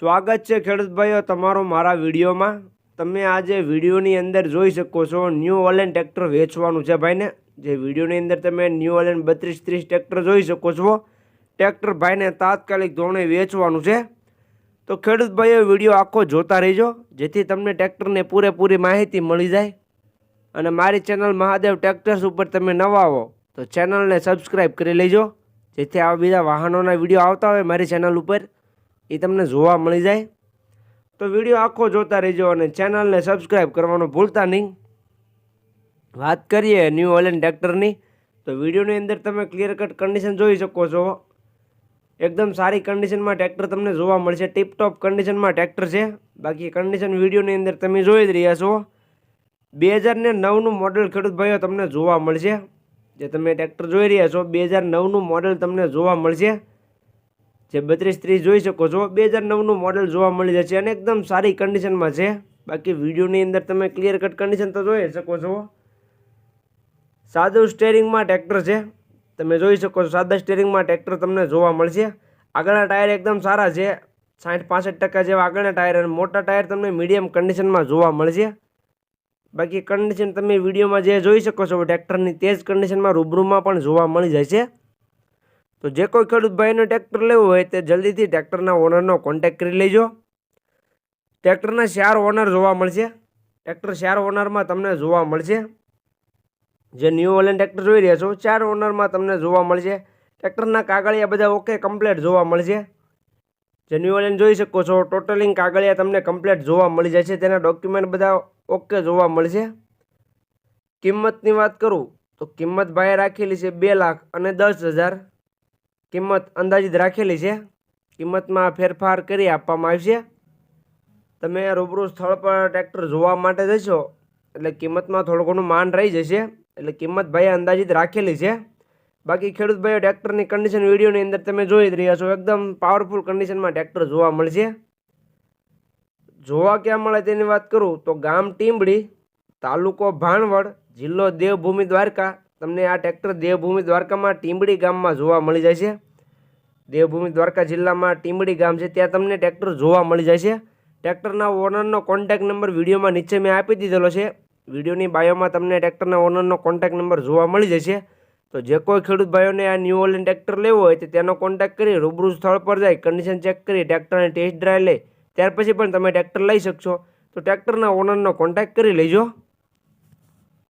સ્વાગત છે ખેડૂત ભાઈઓ તમારો મારા વિડીયોમાં. તમે આજે વિડીયોની અંદર જોઈ શકો છો ન્યૂ ઓલેન ટ્રેક્ટર વેચવાનું છે ભાઈને. જે વિડીયોની અંદર તમે ન્યૂ ઓલેન બત્રીસ ત્રીસ ટ્રેક્ટર જોઈ શકો છો. ટ્રેક્ટર ભાઈને તાત્કાલિક ધોરણે વેચવાનું છે. તો ખેડૂત ભાઈઓ, વીડિયો આખો જોતા રહેજો, જેથી તમને ટ્રેક્ટરને પૂરેપૂરી માહિતી મળી જાય. અને મારી ચેનલ મહાદેવ ટ્રેક્ટર્સ ઉપર તમે નવા આવો તો ચેનલને સબસ્ક્રાઈબ કરી લેજો. જેથી આવા બીજા વાહનોના વીડિયો આવતા હોય મારી ચેનલ ઉપર. એ તમને જોવા મળી જાય. તો વીડિયો આખો જોતા રહેજો અને ચેનલને સબસ્ક્રાઈબ કરવાનું ભૂલતા નહીં. વાત કરીએ ન્યૂ ઓલેન ટ્રેક્ટરની તો વિડીયોની અંદર તમે ક્લિયર કટ કન્ડિશન જોઈ શકો છો. એકદમ સારી કન્ડિશનમાં ટ્રેક્ટર તમને જોવા મળશે. ટીપટોપ કન્ડિશનમાં ટ્રેક્ટર છે. બાકી કન્ડિશન વિડીયોની અંદર તમે જોઈ જ રહ્યા છો. બે હજારને નવનું મોડલ ખેડૂત ભાઈઓ તમને જોવા મળશે. જે તમે ટ્રેક્ટર જોઈ રહ્યા છો, બે હજાર નવનું મોડલ તમને જોવા મળશે. જે બત્રીસ ત્રીસ જોઈ શકો છો. બે હજાર નવનું મોડલ જોવા મળી જશે અને એકદમ સારી કન્ડિશનમાં છે. બાકી વિડીયોની અંદર તમે ક્લિયર કટ કન્ડિશન તો જોઈ શકો છો. સાદું સ્ટેરિંગમાં ટ્રેક્ટર છે. તમે જોઈ શકો છો સાદા સ્ટેરિંગમાં ટ્રેક્ટર તમને જોવા મળશે. આગળના ટાયર એકદમ સારા છે. સાઠ પાસઠ ટકા જેવા આગળના ટાયર અને મોટા ટાયર તમને મીડિયમ કન્ડિશનમાં જોવા મળશે. બાકી કન્ડિશન તમે વિડીયોમાં જે જોઈ શકો છો ટ્રેક્ટરની તે જ કન્ડિશનમાં રૂબરૂમાં પણ જોવા મળી જાય છે તો જે કોઈ ખેડૂત ભાઈનો ટ્રેક્ટર લેવું હોય તે જલ્દીથી ટ્રેક્ટરના ઓનરનો કોન્ટેક્ટ કરી લેજો. ટ્રેક્ટરના ચાર ઓનર જોવા મળશે. ટ્રેક્ટર ચાર ઓનરમાં તમને જોવા મળશે. જે ન્યૂ ઓલેન ટ્રેક્ટર જોઈ રહ્યા છો, ચાર ઓનરમાં તમને જોવા મળશે. ટ્રેક્ટરના કાગળિયા બધા ઓકે કમ્પ્લેટ જોવા મળશે. જે ન્યૂ ઓલેન જોઈ શકો છો ટોટલિંગ કાગળિયા તમને કમ્પ્લેટ જોવા મળી જશે તેના ડોક્યુમેન્ટ બધા ઓકે જોવા મળશે. કિંમતની વાત કરું તો કિંમત ભાઈએ રાખેલી છે બે લાખ અને દસ હજાર. કિંમત અંદાજિત રાખેલી છે. કિંમતમાં ફેરફાર કરી આપવામાં આવશે તમે રૂબરૂ સ્થળ પર ટ્રેક્ટર જોવા માટે જશો, એટલે કિંમતમાં થોડું ઘણું માન રહી જશે, એટલે કિંમત ભાઈએ અંદાજિત રાખેલી છે. બાકી ખેડૂત ભાઈઓ, ટ્રેક્ટરની કન્ડિશન વિડીયોની અંદર તમે જોઈ જ રહ્યા છો, એકદમ પાવરફુલ કન્ડિશનમાં ટ્રેક્ટર જોવા મળશે જોવા ક્યાં મળે તેની વાત કરું તો ગામ ટીંબડી, તાલુકો ભાણવડ, જિલ્લો દેવભૂમિ દ્વારકા તમને આ ટ્રેક્ટર દેવભૂમિ દ્વારકામાં ટીંબડી ગામમાં જોવા મળી જાય છે. દેવભૂમિ દ્વારકા જિલ્લામાં ટીંબડી ગામ છે, ત્યાં તમને ટ્રેક્ટર જોવા મળી જાય છે. ટ્રેક્ટરના ઓનરનો કોન્ટેક નંબર વિડીયોમાં નીચે મેં આપી દીધેલો છે. વિડીયોની બાયોમાં તમને ટ્રેક્ટરના ઓનરનો કોન્ટેક નંબર જોવા મળી જશે. તો જે કોઈ ખેડૂત ભાઈઓને આ ન્યૂ ઓલેન ટ્રેક્ટર લેવો હોય તો તેનો કોન્ટેક કરી રૂબરૂ સ્થળ પર જાય કન્ડિશન ચેક કરી, ટ્રેક્ટરની ટેસ્ટ ડ્રાઈવ લે. ત્યાર પછી પણ તમે ટ્રેક્ટર લઈ શકશો. તો ટ્રેક્ટરના ઓનરનો કોન્ટેક કરી લેજો.